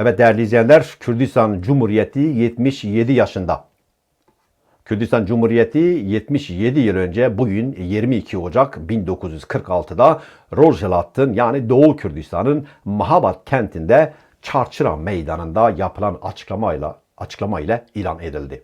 Evet değerli izleyenler, Kürdistan Cumhuriyeti 77 yaşında. Kürdistan Cumhuriyeti 77 yıl önce bugün 22 Ocak 1946'da Rojhelat'ın yani Doğu Kürdistan'ın Mahabat kentinde Çarçıra meydanında yapılan açıklamayla açıklama ile ilan edildi.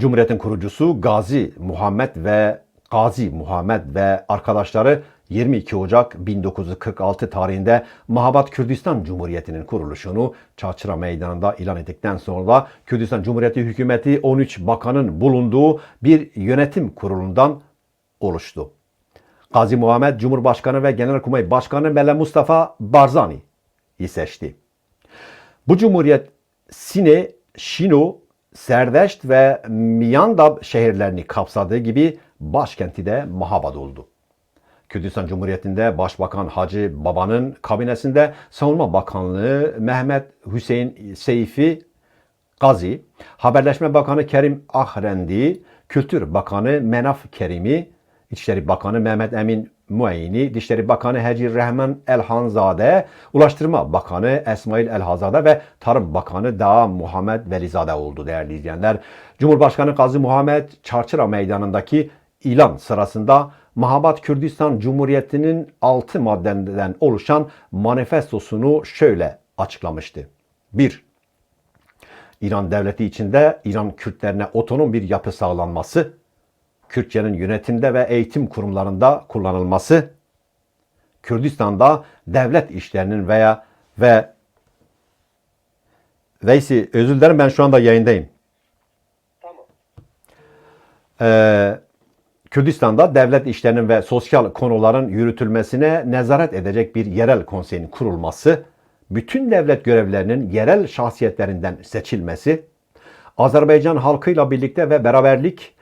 Cumhuriyetin kurucusu Gazi Muhammed ve Gazi Muhammed ve arkadaşları 22 Ocak 1946 tarihinde Mahabat Kürdistan Cumhuriyeti'nin kuruluşunu Çarçıra Meydanı'nda ilan ettikten sonra da Kürdistan Cumhuriyeti hükümeti 13 bakanın bulunduğu bir yönetim kurulundan oluştu. Gazi Muhammed Cumhurbaşkanı ve Genelkurmay Başkanı Mele Mustafa Barzani'yi seçti. Bu cumhuriyet Sine, Şino, Serdeşt ve Miyandab şehirlerini kapsadığı gibi başkenti de Mahabad oldu. Kürdistan Cumhuriyeti'nde Başbakan Hacı Baba'nın kabinesinde Savunma Bakanlığı Mehmet Hüseyin Seyfi Gazi, Haberleşme Bakanı Kerim Ahrendi, Kültür Bakanı Menaf Kerimi, İçişleri Bakanı Mehmet Emin Muayini, Dışişleri Bakanı Hacı Rehman Elhanzade, Ulaştırma Bakanı Esmail Elhazade ve Tarım Bakanı Dağa Muhammed Velizade oldu değerli izleyenler. Cumhurbaşkanı Gazi Muhammed Çarçıra Meydanı'ndaki ilan sırasında Mahabat Kürdistan Cumhuriyeti'nin 6 maddeden oluşan manifestosunu şöyle açıklamıştı. 1. İran devleti içinde İran Kürtlerine otonom bir yapı sağlanması, Kürtçenin yönetimde ve eğitim kurumlarında kullanılması, Kürdistan'da devlet işlerinin veya ve Veysi özür dilerim ben şu anda yayındayım. Tamam. Ee, Kürdistan'da devlet işlerinin ve sosyal konuların yürütülmesine nezaret edecek bir yerel konseyin kurulması, bütün devlet görevlerinin yerel şahsiyetlerinden seçilmesi, Azerbaycan halkıyla birlikte ve beraberlik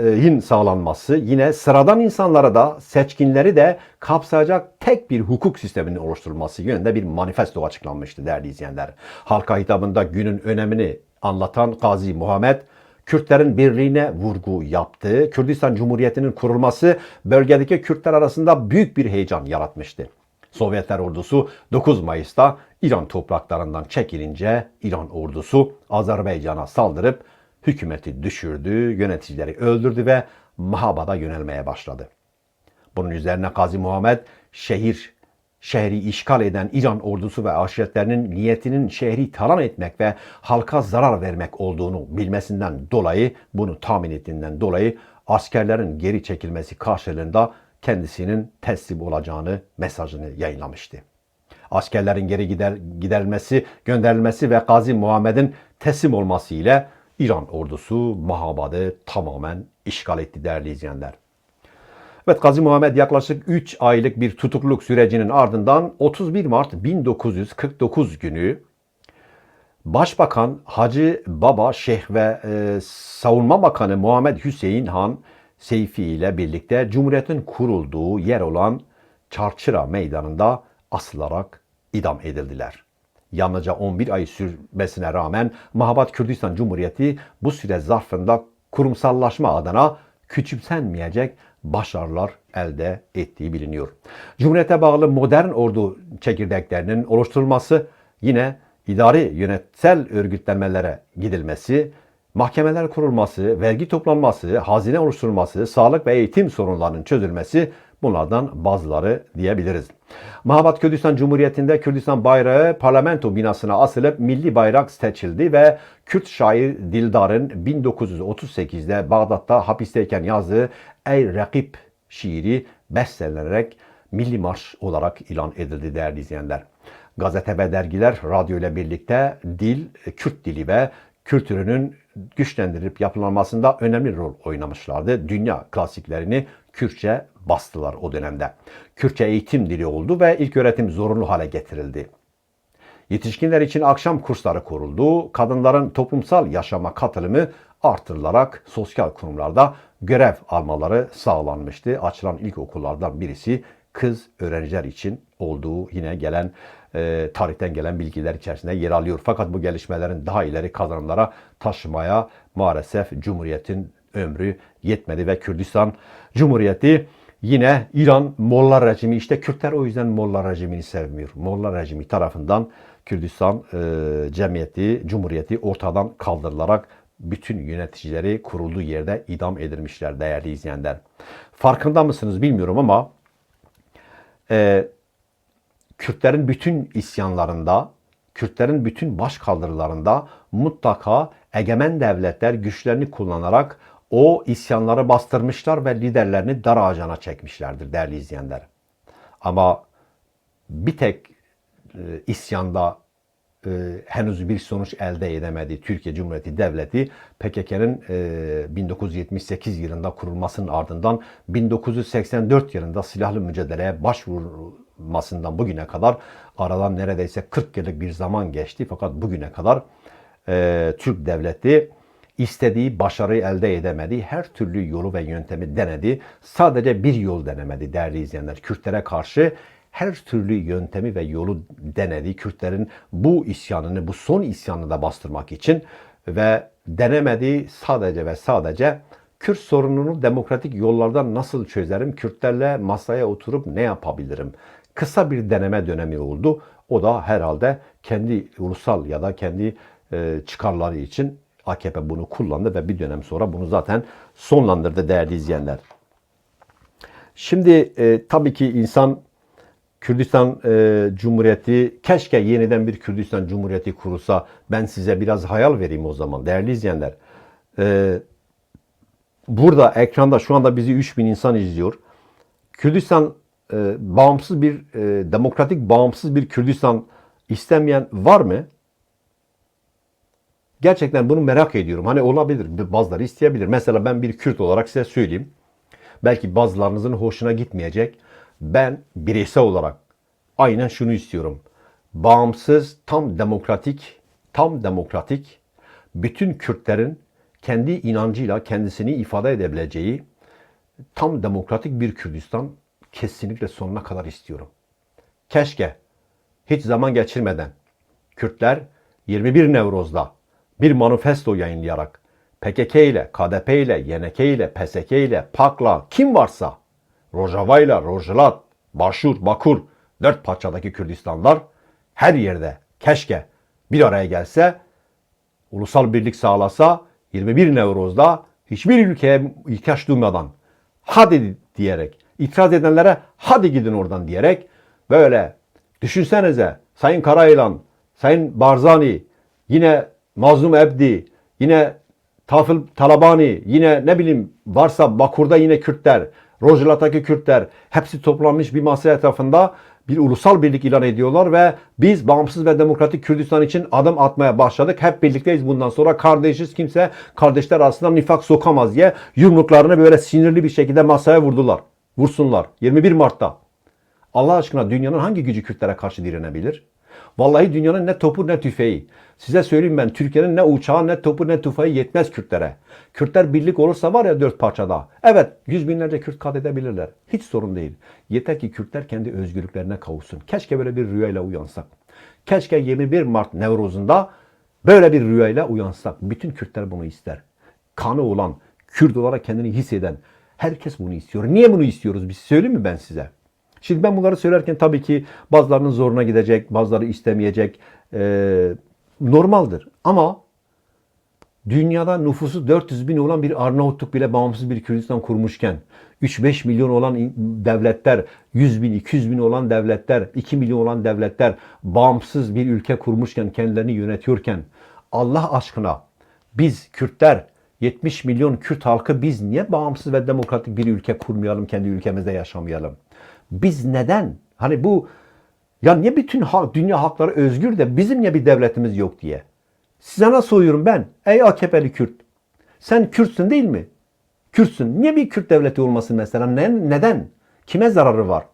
yin sağlanması, yine sıradan insanlara da seçkinleri de kapsayacak tek bir hukuk sisteminin oluşturulması yönünde bir manifesto açıklanmıştı değerli izleyenler. Halka hitabında günün önemini anlatan Gazi Muhammed, Kürtlerin birliğine vurgu yaptı. Kürdistan Cumhuriyeti'nin kurulması bölgedeki Kürtler arasında büyük bir heyecan yaratmıştı. Sovyetler ordusu 9 Mayıs'ta İran topraklarından çekilince İran ordusu Azerbaycan'a saldırıp hükümeti düşürdü, yöneticileri öldürdü ve Mahabad'a yönelmeye başladı. Bunun üzerine Gazi Muhammed şehir şehri işgal eden İran ordusu ve aşiretlerinin niyetinin şehri talan etmek ve halka zarar vermek olduğunu bilmesinden dolayı, bunu tahmin ettiğinden dolayı askerlerin geri çekilmesi karşılığında kendisinin teslim olacağını mesajını yayınlamıştı. Askerlerin geri gider, giderilmesi, gönderilmesi ve Gazi Muhammed'in teslim olması ile İran ordusu Mahabad'ı tamamen işgal etti değerli izleyenler. Evet Gazi Muhammed yaklaşık 3 aylık bir tutukluluk sürecinin ardından 31 Mart 1949 günü Başbakan Hacı Baba Şeyh ve e, Savunma Bakanı Muhammed Hüseyin Han Seyfi ile birlikte Cumhuriyet'in kurulduğu yer olan Çarçıra Meydanı'nda asılarak idam edildiler. Yalnızca 11 ay sürmesine rağmen Mahabat Kürdistan Cumhuriyeti bu süre zarfında kurumsallaşma adına küçümsenmeyecek başarılar elde ettiği biliniyor. Cumhuriyete bağlı modern ordu çekirdeklerinin oluşturulması yine idari yönetsel örgütlenmelere gidilmesi, mahkemeler kurulması, vergi toplanması, hazine oluşturulması, sağlık ve eğitim sorunlarının çözülmesi bunlardan bazıları diyebiliriz. Mahabat Kürdistan Cumhuriyeti'nde Kürdistan bayrağı parlamento binasına asılıp milli bayrak seçildi ve Kürt şair Dildar'ın 1938'de Bağdat'ta hapisteyken yazdığı Ey Rakip şiiri bestelenerek milli marş olarak ilan edildi değerli izleyenler. Gazete ve dergiler radyo ile birlikte dil, Kürt dili ve kültürünün güçlendirilip yapılanmasında önemli rol oynamışlardı. Dünya klasiklerini Kürtçe bastılar o dönemde. Kürtçe eğitim dili oldu ve ilk öğretim zorunlu hale getirildi. Yetişkinler için akşam kursları kuruldu. Kadınların toplumsal yaşama katılımı artırılarak sosyal kurumlarda görev almaları sağlanmıştı. Açılan ilk okullardan birisi kız öğrenciler için olduğu yine gelen e, tarihten gelen bilgiler içerisinde yer alıyor. Fakat bu gelişmelerin daha ileri kazanımlara taşımaya maalesef Cumhuriyet'in ömrü yetmedi ve Kürdistan Cumhuriyeti Yine İran Molla rejimi işte Kürtler o yüzden Molla rejimini sevmiyor. Molla rejimi tarafından Kürdistan e, Cemiyeti, Cumhuriyeti ortadan kaldırılarak bütün yöneticileri kurulduğu yerde idam edilmişler değerli izleyenler. Farkında mısınız bilmiyorum ama e, Kürtlerin bütün isyanlarında, Kürtlerin bütün baş kaldırılarında mutlaka egemen devletler güçlerini kullanarak o isyanları bastırmışlar ve liderlerini dar ağacına çekmişlerdir değerli izleyenler. Ama bir tek e, isyanda e, henüz bir sonuç elde edemedi Türkiye Cumhuriyeti Devleti PKK'nın e, 1978 yılında kurulmasının ardından 1984 yılında silahlı mücadeleye başvurmasından bugüne kadar aradan neredeyse 40 yıllık bir zaman geçti. Fakat bugüne kadar e, Türk Devleti istediği başarıyı elde edemedi. Her türlü yolu ve yöntemi denedi. Sadece bir yol denemedi değerli izleyenler. Kürtlere karşı her türlü yöntemi ve yolu denedi. Kürtlerin bu isyanını, bu son isyanını da bastırmak için ve denemedi sadece ve sadece Kürt sorununu demokratik yollardan nasıl çözerim? Kürtlerle masaya oturup ne yapabilirim? Kısa bir deneme dönemi oldu. O da herhalde kendi ulusal ya da kendi e, çıkarları için AKP bunu kullandı ve bir dönem sonra bunu zaten sonlandırdı değerli izleyenler. Şimdi e, tabii ki insan Kürdistan e, Cumhuriyeti keşke yeniden bir Kürdistan Cumhuriyeti kurulsa ben size biraz hayal vereyim o zaman değerli izleyenler. E, burada ekranda şu anda bizi 3000 insan izliyor. Kürdistan e, bağımsız bir e, demokratik bağımsız bir Kürdistan istemeyen var mı? Gerçekten bunu merak ediyorum. Hani olabilir. Bazıları isteyebilir. Mesela ben bir Kürt olarak size söyleyeyim. Belki bazılarınızın hoşuna gitmeyecek. Ben bireysel olarak aynen şunu istiyorum. Bağımsız, tam demokratik, tam demokratik bütün Kürtlerin kendi inancıyla kendisini ifade edebileceği tam demokratik bir Kürdistan kesinlikle sonuna kadar istiyorum. Keşke hiç zaman geçirmeden Kürtler 21 Nevroz'da bir manifesto yayınlayarak PKK ile, KDP ile, YNK ile, PSK ile, PAK'la kim varsa Rojava ile, Rojlat, Başur, Bakur dört parçadaki Kürdistanlar her yerde keşke bir araya gelse, ulusal birlik sağlasa 21 Nevroz'da hiçbir ülkeye ihtiyaç duymadan hadi diyerek, itiraz edenlere hadi gidin oradan diyerek böyle düşünsenize Sayın Karayılan, Sayın Barzani, yine Mazlum Ebdi, yine Tafıl Talabani, yine ne bileyim varsa Bakur'da yine Kürtler, Rojlat'taki Kürtler hepsi toplanmış bir masa etrafında bir ulusal birlik ilan ediyorlar ve biz bağımsız ve demokratik Kürdistan için adım atmaya başladık. Hep birlikteyiz bundan sonra kardeşiz kimse kardeşler arasında nifak sokamaz diye yumruklarını böyle sinirli bir şekilde masaya vurdular. Vursunlar. 21 Mart'ta. Allah aşkına dünyanın hangi gücü Kürtlere karşı direnebilir? Vallahi dünyanın ne topu ne tüfeği. Size söyleyeyim ben Türkiye'nin ne uçağı ne topu ne tüfeği yetmez Kürtlere. Kürtler birlik olursa var ya dört parçada. Evet yüz binlerce Kürt katedebilirler. Hiç sorun değil. Yeter ki Kürtler kendi özgürlüklerine kavuşsun. Keşke böyle bir rüyayla uyansak. Keşke 21 Mart Nevruz'unda böyle bir rüyayla uyansak. Bütün Kürtler bunu ister. Kanı olan, Kürt olarak kendini hisseden herkes bunu istiyor. Niye bunu istiyoruz? Bir söyleyeyim mi ben size? Şimdi ben bunları söylerken tabii ki bazılarının zoruna gidecek, bazıları istemeyecek. Ee, normaldir. Ama dünyada nüfusu 400 bin olan bir Arnavutluk bile bağımsız bir Kürdistan kurmuşken, 3-5 milyon olan devletler, 100 bin, 200 bin olan devletler, 2 milyon olan devletler bağımsız bir ülke kurmuşken, kendilerini yönetiyorken, Allah aşkına biz Kürtler, 70 milyon Kürt halkı biz niye bağımsız ve demokratik bir ülke kurmayalım, kendi ülkemizde yaşamayalım? Biz neden? Hani bu ya niye bütün halk, dünya halkları özgür de bizim niye bir devletimiz yok diye. Size nasıl uyurum ben? Ey AKP'li Kürt. Sen Kürtsün değil mi? Kürtsün. Niye bir Kürt devleti olmasın mesela? Ne, neden? Kime zararı var?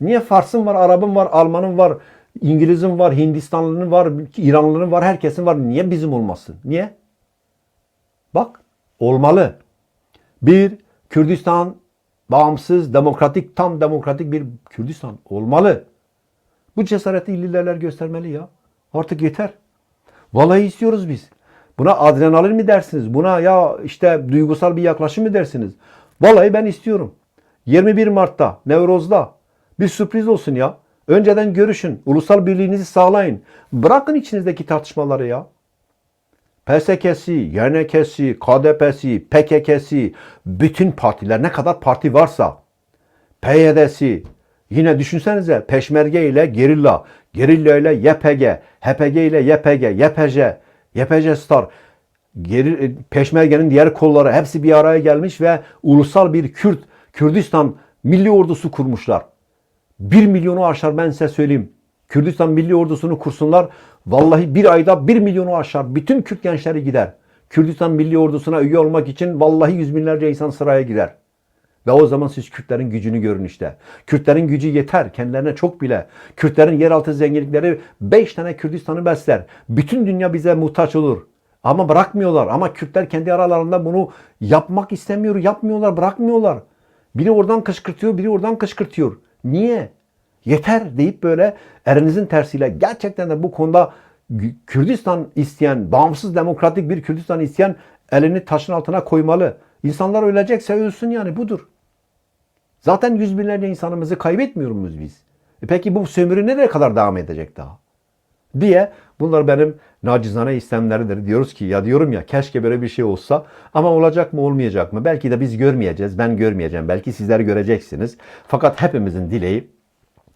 Niye Fars'ın var, Arap'ın var, Alman'ın var, İngiliz'in var, Hindistanlı'nın var, İranlı'nın var, herkesin var. Niye bizim olmasın? Niye? Bak olmalı. Bir Kürdistan bağımsız, demokratik, tam demokratik bir Kürdistan olmalı. Bu cesareti liderler göstermeli ya. Artık yeter. Vallahi istiyoruz biz. Buna adrenalin mi dersiniz? Buna ya işte duygusal bir yaklaşım mı dersiniz? Vallahi ben istiyorum. 21 Mart'ta, Nevroz'da bir sürpriz olsun ya. Önceden görüşün, ulusal birliğinizi sağlayın. Bırakın içinizdeki tartışmaları ya. PSK'si, YNK'si, KDP'si, PKK'si, bütün partiler ne kadar parti varsa, PYD'si, yine düşünsenize Peşmerge ile Gerilla, Gerilla ile YPG, HPG ile YPG, YPJ, YPJ Star, Geri, Peşmerge'nin diğer kolları hepsi bir araya gelmiş ve ulusal bir Kürt, Kürdistan milli ordusu kurmuşlar. 1 milyonu aşar ben size söyleyeyim. Kürdistan Milli Ordusu'nu kursunlar. Vallahi bir ayda 1 milyonu aşar. Bütün Kürt gençleri gider. Kürdistan Milli Ordusu'na üye olmak için vallahi yüz binlerce insan sıraya girer. Ve o zaman siz Kürtlerin gücünü görün işte. Kürtlerin gücü yeter. Kendilerine çok bile. Kürtlerin yeraltı zenginlikleri 5 tane Kürdistan'ı besler. Bütün dünya bize muhtaç olur. Ama bırakmıyorlar. Ama Kürtler kendi aralarında bunu yapmak istemiyor. Yapmıyorlar, bırakmıyorlar. Biri oradan kışkırtıyor, biri oradan kışkırtıyor. Niye? Yeter deyip böyle erinizin tersiyle gerçekten de bu konuda Kürdistan isteyen, bağımsız demokratik bir Kürdistan isteyen elini taşın altına koymalı. İnsanlar ölecekse ölsün yani budur. Zaten yüz binlerce insanımızı kaybetmiyor muyuz biz? E peki bu sömürü nereye kadar devam edecek daha? Diye bunlar benim nacizane istemleridir. Diyoruz ki ya diyorum ya keşke böyle bir şey olsa ama olacak mı olmayacak mı? Belki de biz görmeyeceğiz. Ben görmeyeceğim. Belki sizler göreceksiniz. Fakat hepimizin dileği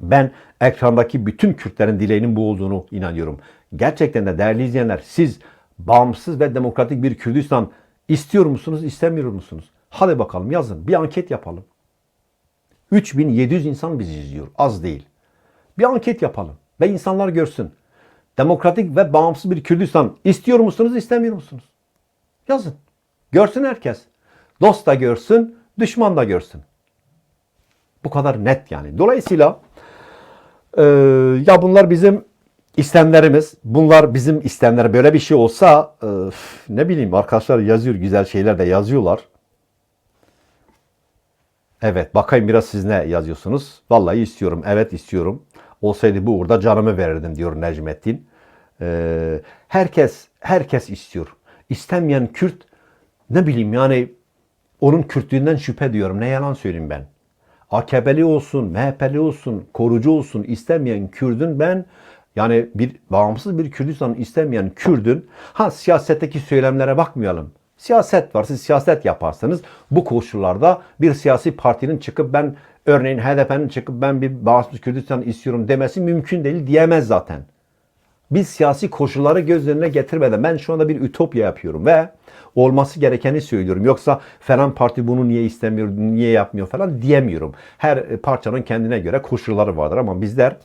ben ekrandaki bütün Kürtlerin dileğinin bu olduğunu inanıyorum. Gerçekten de değerli izleyenler siz bağımsız ve demokratik bir Kürdistan istiyor musunuz, istemiyor musunuz? Hadi bakalım yazın. Bir anket yapalım. 3700 insan bizi izliyor. Az değil. Bir anket yapalım ve insanlar görsün. Demokratik ve bağımsız bir Kürdistan istiyor musunuz, istemiyor musunuz? Yazın. Görsün herkes. Dost da görsün, düşman da görsün. Bu kadar net yani. Dolayısıyla e, ya bunlar bizim istemlerimiz. Bunlar bizim istemler. Böyle bir şey olsa e, ne bileyim arkadaşlar yazıyor güzel şeyler de yazıyorlar. Evet bakayım biraz siz ne yazıyorsunuz. Vallahi istiyorum. Evet istiyorum. Olsaydı bu uğurda canımı verirdim diyor Necmettin. Ee, herkes herkes istiyor. İstemeyen Kürt ne bileyim yani onun Kürtlüğünden şüphe diyorum. Ne yalan söyleyeyim ben. AKP'li olsun, MHP'li olsun, korucu olsun istemeyen Kürdün ben yani bir bağımsız bir Kürdistan istemeyen Kürdün ha siyasetteki söylemlere bakmayalım. Siyaset var. Siz siyaset yaparsanız bu koşullarda bir siyasi partinin çıkıp ben örneğin HDP'nin çıkıp ben bir bağımsız Kürdistan istiyorum demesi mümkün değil diyemez zaten. Biz siyasi koşulları göz önüne getirmeden ben şu anda bir ütopya yapıyorum ve olması gerekeni söylüyorum. Yoksa falan parti bunu niye istemiyor, niye yapmıyor falan diyemiyorum. Her parçanın kendine göre koşulları vardır ama bizler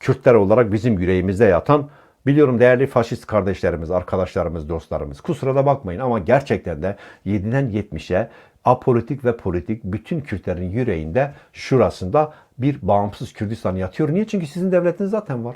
Kürtler olarak bizim yüreğimizde yatan Biliyorum değerli faşist kardeşlerimiz, arkadaşlarımız, dostlarımız kusura da bakmayın ama gerçekten de 7'den 70'e apolitik ve politik bütün Kürtlerin yüreğinde şurasında bir bağımsız Kürdistan yatıyor. Niye? Çünkü sizin devletiniz zaten var.